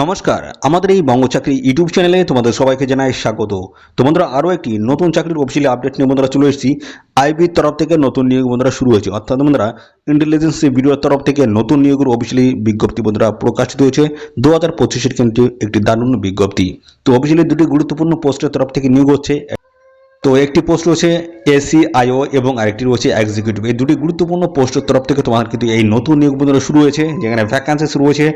নমস্কার, আমাদের এই বঙ্গ চাকরি ইউটিউব চ্যানেলে তোমাদের সবাইকে জানাই স্বাগত। তোমাদের আরও একটি নতুন চাকরির অফিসিয়ালি আপডেট নিয়ে বন্ধুরা চলে এসেছি। আইবির তরফ থেকে নতুন নিয়োগ বন্ধুরা শুরু হয়েছে। অর্থাৎ বন্ধুরা ইন্টেলিজেন্স ব্যুরোর তরফ থেকে নতুন নিয়োগের অফিসিয়ালি বিজ্ঞপ্তি বন্ধুরা প্রকাশিত হয়েছে। দু হাজার পঁচিশের কিন্তু একটি দারুণ বিজ্ঞপ্তি। তো অফিসিয়ালি দুটি গুরুত্বপূর্ণ পোস্টের তরফ থেকে নিয়োগ হচ্ছে। তো একটি পোস্ট রয়েছে এসি, আইও এবং আরেকটি রয়েছে এক্সিকিউটিভ এই দুটি গুরুত্বপূর্ণ পোস্টের তরফ থেকে তোমার কিন্তু এই নতুন নিয়োগ বন্ধুরা শুরু হয়েছে, যেখানে ভ্যাকান্সি শুরু হয়েছে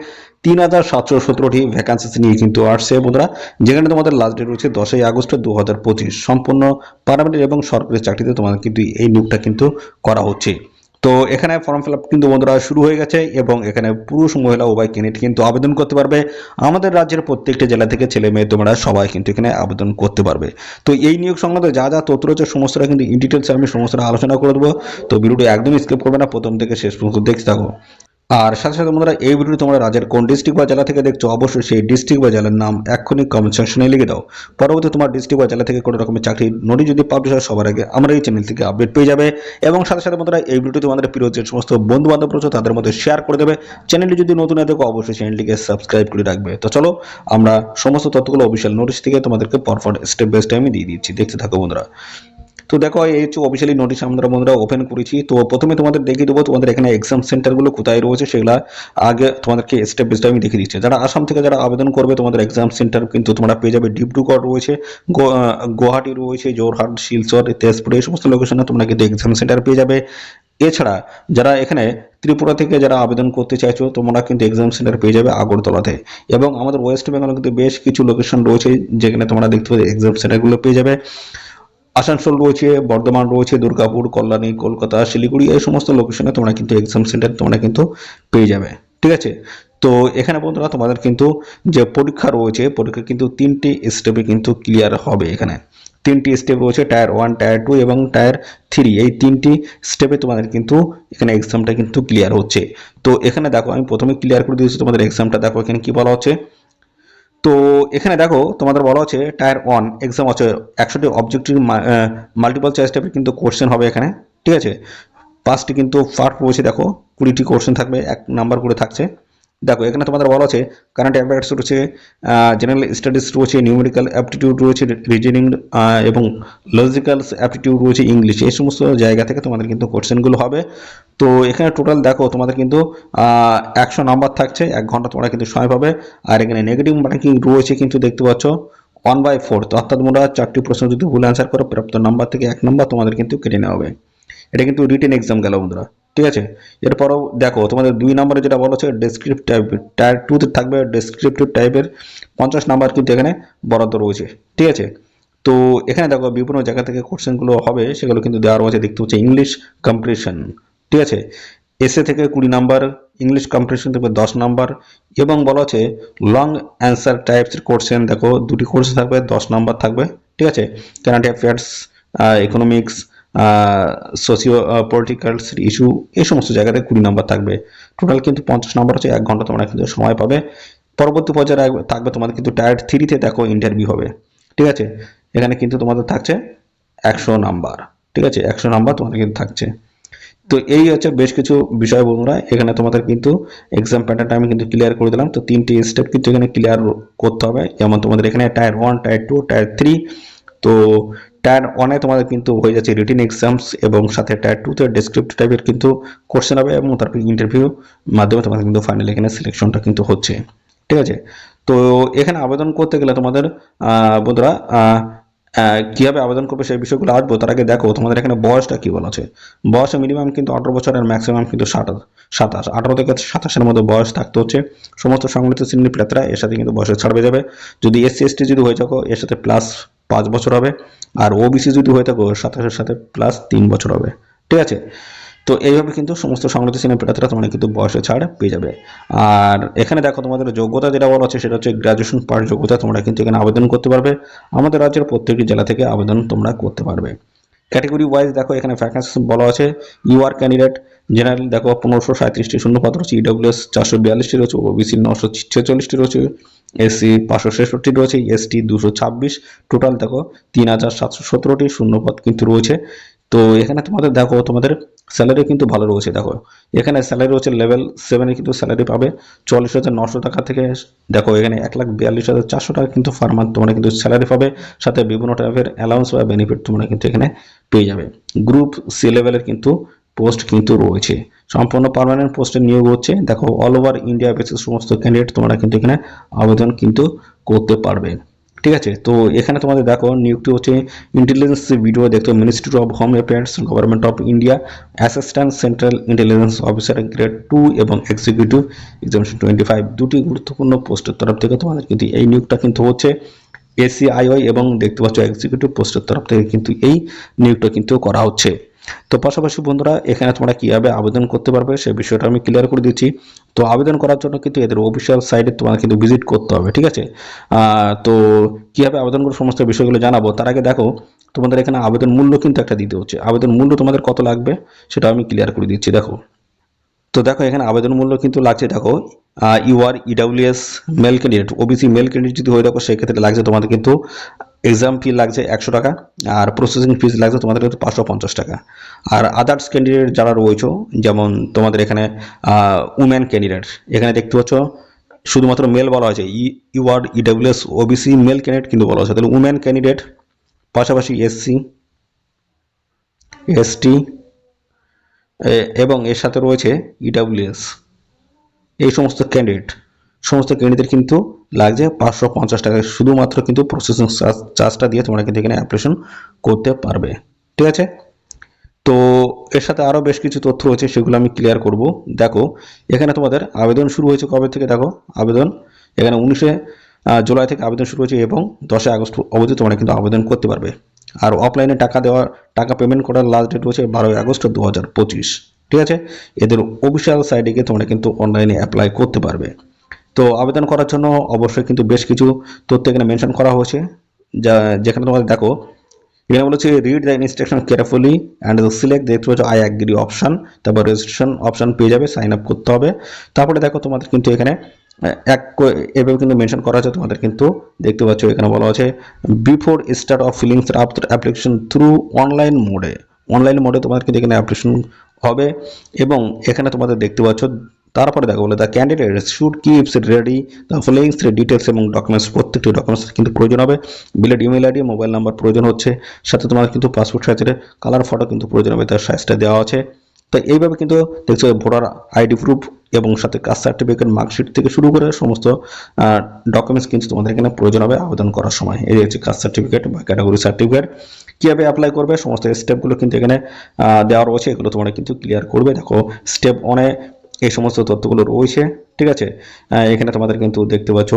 তিন হাজার সাতশো সতেরোটি ভ্যাকান্সি নিয়ে কিন্তু আসছে বন্ধুরা, যেখানে তোমাদের লাস্ট ডেট রয়েছে দশই আগস্ট দু হাজার পঁচিশ। সম্পূর্ণ পার্মানেন্ট এবং সরকারি চাকরিতে তোমাদের কিন্তু এই নিয়োগটা কিন্তু করা হচ্ছে। তো এখানে ফর্ম ফিল আপ কিন্তু বন্ধুরা শুরু হয়ে গেছে এবং এখানে পুরুষ মহিলা উভয় ক্যান্ডিডেট কিন্তু আবেদন করতে পারবে। আমাদের রাজ্যের প্রত্যেকটা জেলা থেকে ছেলে মেয়ে তোমরা সবাই কিন্তু এখানে আবেদন করতে পারবে। তো এই নিয়োগ সংক্রান্ত যা যা তথ্য রয়েছে সমস্তটা কিন্তু ইন ডিটেলস আমি সমস্তটা আলোচনা করে দেবো। তো ভিডিওটি একদম স্কিপ করবে না, প্রথম থেকে শেষ পর্যন্ত দেখতে থাকো। আর সাথে সাথে বন্ধুরা, এই ভিডিওটি তোমরা রাজ্যের কোন ডিস্ট্রিক্ট বা জেলা থেকে দেখছ, অবশ্যই সেই ডিস্ট্রিক্ট বা জেলার নাম এক্ষুনি কমেন্ট সেকশনে লিখে দাও। পরবর্তী তোমার ডিস্ট্রিক্ট বা জেলা থেকে কোনো রকমের চাকরির নোটিশ যদি পাবলিশ হয়, সবার আগে আমরা এই চ্যানেল থেকে আপডেট পেয়ে যাবে। এবং সাথে সাথে বন্ধুরা, এই ভিডিওটি তোমাদের প্রিয় যে সমস্ত বন্ধু বান্ধব রয়েছে, তাদের মধ্যে শেয়ার করে দেবে। চ্যানেলটি যদি নতুন হয় দেখো অবশ্যই চ্যানেলটিকে সাবস্ক্রাইব করে রাখবে। তো চলো, আমরা সমস্ত তথ্যগুলো অফিসিয়াল নোটিশ থেকে তোমাদেরকে পরপর স্টেপ বাই স্টেপ আমি দিয়ে দিচ্ছি। দেখতে থাকো বন্ধুরা। তো দেখো, এই হচ্ছে অফিসিয়ালি নোটিশ আমরা বন্ধুরা ওপেন করেছি। তো প্রথমে তোমাদের দেখিয়ে দেবো, তোমাদের এখানে এক্সাম সেন্টারগুলো কোথায় রয়েছে, সেগুলো আগে তোমাদেরকে স্টেপ বাই স্টেপ আমি দেখিয়ে দিচ্ছি। যারা আসাম থেকে যারা আবেদন করবে, তোমাদের এক্সাম সেন্টার কিন্তু তোমরা পেয়ে যাবে। ডিব্রুগড় রয়েছে গুয়াহাটি রয়েছে জোরহাট শিলচর, তেজপুর, এই সমস্ত লোকেশনে তোমরা কিন্তু এক্সাম সেন্টার পেয়ে যাবে। এছাড়া যারা এখানে ত্রিপুরা থেকে যারা আবেদন করতে চাইছো, তোমরা কিন্তু এক্সাম সেন্টার পেয়ে যাবে আগরতলাতে। এবং আমাদের ওয়েস্ট বেঙ্গলে কিন্তু বেশ কিছু লোকেশন রয়েছে, যেখানে তোমরা দেখতে পাবে এক্সাম সেন্টারগুলো পেয়ে যাবে। আসানসোল রয়েছে, বর্ধমান রয়েছে, দুর্গাপুর, কল্যাণী, কলকাতা, শিলিগুড়ি, এই সমস্ত লোকেশনে তোমরা কিন্তু এক্সাম সেন্টার তোমরা কিন্তু পেয়ে যাবে। ঠিক আছে? তো এখানে বন্ধুরা তোমাদের কিন্তু যে পরীক্ষা রয়েছে পরীক্ষা কিন্তু তিনটি স্টেপে কিন্তু ক্লিয়ার হবে এখানে। তিনটি স্টেপ রয়েছে টায়ার ওয়ান টায়ার টু এবং টায়ার থ্রি এই তিনটি স্টেপে তোমাদের কিন্তু এখানে এক্সামটা কিন্তু ক্লিয়ার হচ্ছে। তো এখানে দেখো, আমি প্রথমে ক্লিয়ার করে দিয়েছি, তোমাদের এক্সামটা দেখো এখানে কি বলা হচ্ছে? তো এখানে দেখো, তোমাদের বলা হচ্ছে টায়ার ওয়ান এক্সাম আছে একশোটি অবজেক্টিভ মাল্টিপল চয়েস টাইপের কিন্তু কোশ্চেন হবে এখানে, ঠিক আছে? পাঁচটি কিন্তু পার্ট পড়েছে দেখো, কুড়িটি কোশ্চেন থাকবে, এক নাম্বার করে থাকছে। দেখো, এখানে তোমাদের বলা আছে কারেন্ট অ্যাফেয়ার্স রয়েছে জেনারেল স্টাডিজ রয়েছে নিউমেরিক্যাল অ্যাপটিটিউড রয়েছে রিজনিং এবং লজিক্যাল অ্যাপটিটিউড রয়েছে ইংলিশ এই সমস্ত জায়গা থেকে তোমাদের কিন্তু কোশ্চেনগুলো হবে। তো এখানে টোটাল দেখো, তোমাদের কিন্তু একশো নাম্বার থাকছে, এক ঘণ্টা তোমরা কিন্তু সময় পাবে। আর এখানে নেগেটিভ মার্কিং রয়েছে কিন্তু দেখতে পাচ্ছ ওয়ান বাই ফোর তো অর্থাৎ তোমরা চারটি প্রশ্ন যদি ভুল অ্যান্সার করো, প্রাপ্ত নাম্বার থেকে এক নাম্বার তোমাদের কিন্তু কেটে নেওয়া হবে। এটা কিন্তু রিটেন এক্সাম গেল বন্ধুরা। ঠিক আছে? এরপরও দেখো, তোমাদের দুই নম্বরে যেটা বলা হচ্ছে ডেসক্রিপ্ট টাইপ টায়ার টুতে থাকবে ডেসক্রিপটিভ টাইপের পঞ্চাশ নাম্বার কিন্তু এখানে বরাদ্দ রয়েছে, ঠিক আছে? তো এখানে দেখো বিভিন্ন জায়গা থেকে কোশ্চেনগুলো হবে, সেগুলো কিন্তু দেওয়া রয়েছে, দেখতে হচ্ছে ইংলিশ কম্পিটিশন ঠিক আছে? এসে থেকে কুড়ি নাম্বার ইংলিশ কম্পিটিশন থেকে দশ নাম্বার, এবং বলা আছে লং অ্যান্সার টাইপসের কোশ্চেন দেখো দুটি কোর্স থাকবে, দশ নাম্বার থাকবে, ঠিক আছে? Current affairs economics socio political issue এই সমস্ত জায়গাতে কুড়ি নাম্বার থাকবে। টোটাল কিন্তু পঞ্চাশ নাম্বার হচ্ছে এক ঘণ্টা তোমরা কিন্তু সময় পাবে। পরবর্তী পর্যায়ে থাকবে তোমাদের কিন্তু টায়ার থ্রিতে দেখো ইন্টারভিউ হবে। ঠিক আছে? এখানে কিন্তু তোমাদের থাকছে একশো নাম্বার ঠিক আছে? একশো নাম্বার তোমাদের কিন্তু থাকছে। তো এই হচ্ছে বেশ কিছু বিষয় বন্ধুরা। এখানে তোমাদের কিন্তু এক্সাম প্যাটার্নটা আমি কিন্তু ক্লিয়ার করে দিলাম। তো তিনটি স্টেপ কিন্তু এখানে ক্লিয়ার করতে হবে। যেমন তোমাদের এখানে tier one tier two tier three তো টায়ার ওয়ানে তোমাদের কিন্তু হয়ে যাচ্ছে রিটিন এক্সামস এবং সাথে টায়ার টুতে ডেসক্রিপ্ট টাইপের কিন্তু কোশ্চেন হবে এবং তারপর ইন্টারভিউ মাধ্যমে তোমাদের কিন্তু ফাইনাল এখানে সিলেকশনটা কিন্তু হচ্ছে। ঠিক আছে? তো এখানে আবেদন করতে গেলে তোমাদের বন্ধুরা কীভাবে আবেদন করবে সেই বিষয়গুলো আসব? তার আগে দেখো, তোমাদের এখানে বয়সটা কি বলা আছে? বয়স মিনিমাম কিন্তু আঠারো বছর আর ম্যাক্সিমাম কিন্তু সাতাশ সাতাশ। আঠারো থেকে সাতাশের মধ্যে বয়স থাকতে হচ্ছে। সমস্ত সংগঠিত শ্রেণির প্রার্থীরা এর সাথে কিন্তু বয়সের ছাড় পেয়ে যাবে। যদি এসসি এসটি যদি হয়ে থাকো, এর সাথে প্লাস পাঁচ বছর হবে। আর ওবিসি যদি হয়ে থাকো, সাতাশের সাথে প্লাস তিন বছর হবে। ঠিক আছে? তো এইভাবে কিন্তু সমস্ত সংগঠিত শ্রেণির প্রার্থীরা তোমরা কিন্তু বয়সে ছাড় পেয়ে যাবে। আর এখানে দেখো তোমাদের যোগ্যতা যেটা বলা আছে সেটা হচ্ছে গ্রাজুয়েশন পাস যোগ্যতা তোমরা কিন্তু এখানে আবেদন করতে পারবে। আমাদের রাজ্যের প্রত্যেকটি জেলা থেকে আবেদন তোমরা করতে পারবে। ক্যাটাগরি ওয়াইজ দেখো, এখানে ভ্যাকেন্সি বলা আছে। ইউ আর ক্যান্ডিডেট জেনারেল দেখো পনেরোশো সাঁত্রিশটি শূন্যপদ রয়েছে ইডব্লিউএস চারশো বিয়াল্লিশটি রয়েছে ওবিসি নশো ছেচল্লিশটি রয়েছে। এসসি পাঁচশো ছেষট্টি রয়েছে, এসটি দুশো ছাব্বিশ। টোটাল দেখো, তিন হাজার সাতশো সতেরোটি শূন্যপদ কিন্তু রয়েছে। তো এখানে তোমাদের দেখো, তোমাদের স্যালারি কিন্তু ভালো রয়েছে, দেখো। এখানে স্যালারি রয়েছে লেভেল সেভেনে কিন্তু স্যালারি পাবে। চল্লিশ হাজার নশো টাকা থেকে, দেখো, এখানে এক লাখ বিয়াল্লিশ হাজার চারশো টাকা কিন্তু ফার মান্থ তোমরা কিন্তু স্যালারি পাবে। সাথে বিভিন্ন টাইপের অ্যালাউন্স বা বেনিফিট তোমরা কিন্তু এখানে পেয়ে যাবে। গ্রুপ সি লেভেলের কিন্তু পোস্ট কিন্তু রয়েছে। সম্পূর্ণ পার্মানেন্ট পোস্টে নিয়োগ হচ্ছে। দেখো অল ওভার ইন্ডিয়া বেসিস সমস্ত ক্যান্ডিডেট তোমরা কিন্তু এখানে আবেদন কিন্তু করতে পারবে। ঠিক আছে? তো এখানে তোমাদের দেখো, নিয়োগটি হচ্ছে ইন্টেলিজেন্স ভিডিও দেখতে ministry of home affairs government of India assistant central intelligence officer grade two এবং এক্সিকিউটিভ এক্সামিনেশন টোয়েন্টি ফাইভ দুটি গুরুত্বপূর্ণ পোস্টের তরফ থেকে তোমাদের কিন্তু এই নিয়োগটা কিন্তু হচ্ছে। এসিআইওই এবং দেখতে পাচ্ছ এক্সিকিউটিভ পোস্টের তরফ থেকে কিন্তু এই নিয়োগটা কিন্তু করা হচ্ছে। তো পাশাপাশি বন্ধুরা, এখানে তোমরা কীভাবে আবেদন করতে পারবে সেই বিষয়টা আমি ক্লিয়ার করে দিচ্ছি। তো আবেদন করার জন্য কিন্তু এদের অফিসিয়াল সাইটে তোমার কিন্তু ভিজিট করতে হবে, ঠিক আছে? তো কীভাবে আবেদন করে সমস্ত বিষয়গুলো জানাব? তার আগে দেখো, তোমাদের এখানে আবেদন মূল্য কিন্তু একটা দিতে হচ্ছে। আবেদন মূল্য তোমাদের কত লাগবে সেটা আমি ক্লিয়ার করে দিচ্ছি, দেখো। তো দেখো, এখানে আবেদন মূল্য কিন্তু লাগছে, দেখো U R EWS male candidate OBC male candidate যদি হয়ে, দেখো, সেক্ষেত্রে লাগছে তোমাদের কিন্তু এক্সাম ফি লাগছে একশো টাকা আর প্রসেসিং ফিস লাগছে তোমাদের কিন্তু পাঁচশো পঞ্চাশ টাকা। আর আদার্স ক্যান্ডিডেট যারা রয়েছে, যেমন তোমাদের এখানে উমেন ক্যান্ডিডেট এখানে দেখতে পাচ্ছ, শুধুমাত্র মেল বলা হয়েছে U R EWS OBC male candidate কিন্তু বলা হয়েছে। তাহলে উমেন ক্যান্ডিডেট পাশাপাশি এসসি এসটি এবং এর সাথে রয়েছে ইডাব্লিউএস এই সমস্ত ক্যান্ডিডেট সমস্ত ক্যান্ডিডেট কিন্তু লাগছে পাঁচশো পঞ্চাশ টাকা শুধুমাত্র কিন্তু প্রসেসিং চার্জটা দিয়ে তোমরা কিন্তু এখানে অ্যাপ্লিকেশন করতে পারবে। ঠিক আছে? তো এর সাথে আরও বেশ কিছু তথ্য রয়েছে, সেগুলো আমি ক্লিয়ার করব। দেখো, এখানে তোমাদের আবেদন শুরু হয়েছে কবে থেকে? দেখো, আবেদন এখানে উনিশে জুলাই থেকে আবেদন শুরু হয়েছে এবং দশই আগস্ট অবধি তোমরা কিন্তু আবেদন করতে পারবে। আর অফলাইনে টাকা দেওয়া, টাকা পেমেন্ট করার লাস্ট ডেট হচ্ছে বারোই আগস্ট দু হাজার পঁচিশ। ঠিক আছে? এদের অফিসিয়াল সাইটে গিয়ে তোমরা কিন্তু অনলাইনে অ্যাপ্লাই করতে পারবে। তো আবেদন করার জন্য অবশ্যই কিন্তু বেশ কিছু তথ্য এখানে মেনশন করা হয়েছে। যা যেখানে তোমাদের দেখো, এখানে বলেছে read the instruction carefully and select দেখতে পাচ্ছ আই অ্যাগ্রি অপশন তারপর রেজিস্ট্রেশন অপশন পেয়ে যাবে সাইন আপ করতে হবে। তারপরে দেখো তোমাদের কিন্তু এখানে এক এভাবে কিন্তু মেনশন করা আছে, তোমাদের কিন্তু দেখতে পাচ্ছ এখানে বলা আছে before start of fillings application through online মোডে অনলাইন মোডে তোমাদের কিন্তু এখানে অ্যাপ্লিকেশন হবে এবং এখানে তোমাদের দেখতে পাচ্ছ তারপরে দেখো বলে the candidate should keeps ready the followings details এবং ডকুমেন্টস প্রত্যেকটি ডকুমেন্টস কিন্তু প্রয়োজন হবে। বিলেট ইমেল আইডি মোবাইল নাম্বার প্রয়োজন হচ্ছে, সাথে তোমার কিন্তু পাসপোর্ট সাইজের কালার ফটো কিন্তু প্রয়োজন হবে, তার সাইজটা দেওয়া আছে। তো এইভাবে কিন্তু দেখছ ভোটার আইডি প্রুফ এবং সাথে কাস্ট সার্টিফিকেট মার্কশিট থেকে শুরু করে সমস্ত ডকুমেন্টস কিন্তু তোমাদের এখানে প্রয়োজন হবে আবেদন করার সময়। এই হচ্ছে কাস্ট সার্টিফিকেট বা ক্যাটাগরি সার্টিফিকেট কীভাবে অ্যাপ্লাই করবে, সমস্ত স্টেপগুলো কিন্তু এখানে দেওয়া রয়েছে, এগুলো তোমরা কিন্তু ক্লিয়ার করবে। দেখো স্টেপ ওয়ানে এই সমস্ত তথ্যগুলো রয়েছে, ঠিক আছে? এখানে তোমাদের কিন্তু দেখতে পাচ্ছ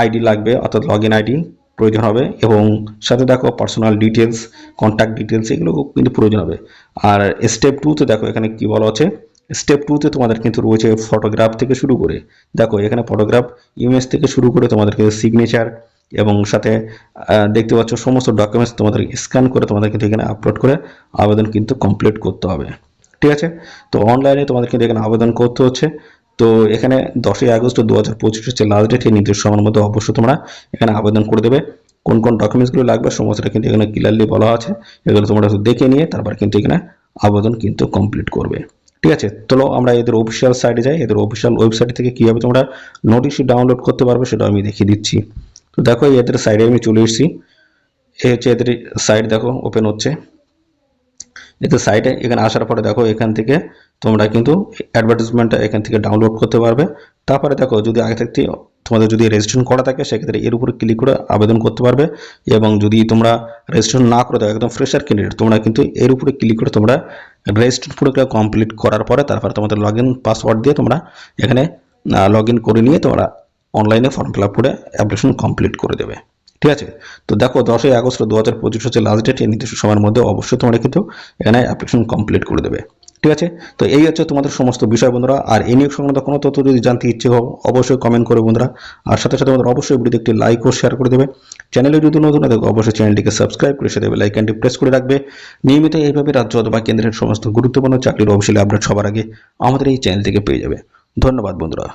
আইডি লাগবে, অর্থাৎ লগ আইডি প্রয়োজন হবে এবং সাথে দেখো পার্সোনাল ডিটেলস কন্ট্যাক্ট ডিটেলস এগুলো কিন্তু প্রয়োজন হবে। আর স্টেপ টুতে দেখো এখানে কি বলা আছে? স্টেপ টুতে তোমাদের কিন্তু রয়েছে ফটোগ্রাফ থেকে শুরু করে। দেখো এখানে ফটোগ্রাফ ইমেজ থেকে শুরু করে তোমাদের কিন্তু সিগনেচার এবং সাথে দেখতে পাচ্ছ সমস্ত ডকুমেন্টস তোমাদের স্ক্যান করে তোমাদের কিন্তু এখানে আপলোড করে আবেদন কিন্তু কমপ্লিট করতে হবে। ঠিক আছে? তো অনলাইনে তোমাদের কিন্তু এখানে আবেদন করতে হচ্ছে। তো এখানে দশই আগস্ট দু হাজার পঁচিশ হচ্ছে লাস্ট ডেট এই নির্দিষ্ট সময়ের মধ্যে অবশ্যই তোমরা এখানে আবেদন করে দেবে। কোন কোন ডকুমেন্টসগুলো লাগবে সমস্তটা কিন্তু এখানে ক্লিয়ারলি বলা আছে। এগুলো তোমরা দেখে নিয়ে তারপর কিন্তু এখানে আবেদন কিন্তু কমপ্লিট করবে। ঠিক আছে? চলো আমরা এদের অফিসিয়াল সাইটে যাই। এদের অফিসিয়াল ওয়েবসাইট থেকে কীভাবে তোমরা নোটিশ ডাউনলোড করতে পারবে সেটা আমি দেখিয়ে দিচ্ছি। তো দেখো এদের সাইডে আমি চলে এসেছি। এই হচ্ছে এদের সাইট দেখো ওপেন হচ্ছে। এতে সাইটে এখানে আসার পরে দেখো এখান থেকে তোমরা কিন্তু অ্যাডভার্টাইজমেন্টটা এখান থেকে ডাউনলোড করতে পারবে। তারপরে দেখো যদি আগে থাকতে তোমাদের যদি রেজিস্ট্রেশন করা থাকে, সেক্ষেত্রে এর উপরে ক্লিক করে আবেদন করতে পারবে এবং যদি তোমরা রেজিস্ট্রেশন না করে থাকো, একদম ফ্রেশার ক্যান্ডিডেট তোমরা কিন্তু এর উপরে ক্লিক করে তোমরা রেজিস্ট্রেশন পুরোটা কমপ্লিট করার পরে তারপরে তোমাদের লগ ইন পাসওয়ার্ড দিয়ে তোমরা এখানে লগ ইন করে নিয়ে তোমরা অনলাইনে ফর্ম ফিল আপ করে অ্যাপ্লিকেশন কমপ্লিট করে দেবে। ঠিক আছে? তো দেখো, দশই আগস্ট দু হাজার পঁচিশ হচ্ছে লাস্ট ডেট এই নির্দিষ্ট সময়ের মধ্যে অবশ্যই তোমরা কিন্তু এখানে অ্যাপ্লিকেশন কমপ্লিট করে দেবে। ঠিক আছে? তো এই হচ্ছে তোমাদের সমস্ত বিষয় বন্ধুরা। আর এই নিয়োগ সংক্রান্ত কোনো তথ্য যদি জানতে ইচ্ছে হও, অবশ্যই কমেন্ট করে বন্ধুরা। আর সাথে সাথে আমাদের অবশ্যই ভিডিওতে একটি লাইক ও শেয়ার করে দেবে। চ্যানেলে যদি নতুন দেখো অবশ্যই চ্যানেলটিকে সাবস্ক্রাইব করে সাথে বেল আইকনটি প্রেস করে রাখবে। নিয়মিত এইভাবে রাজ্য অথবা কেন্দ্রের সমস্ত গুরুত্বপূর্ণ চাকরির অবশ্যই আপডেট সবার আগে আমাদের এই চ্যানেল থেকে পেয়ে যাবে। ধন্যবাদ বন্ধুরা।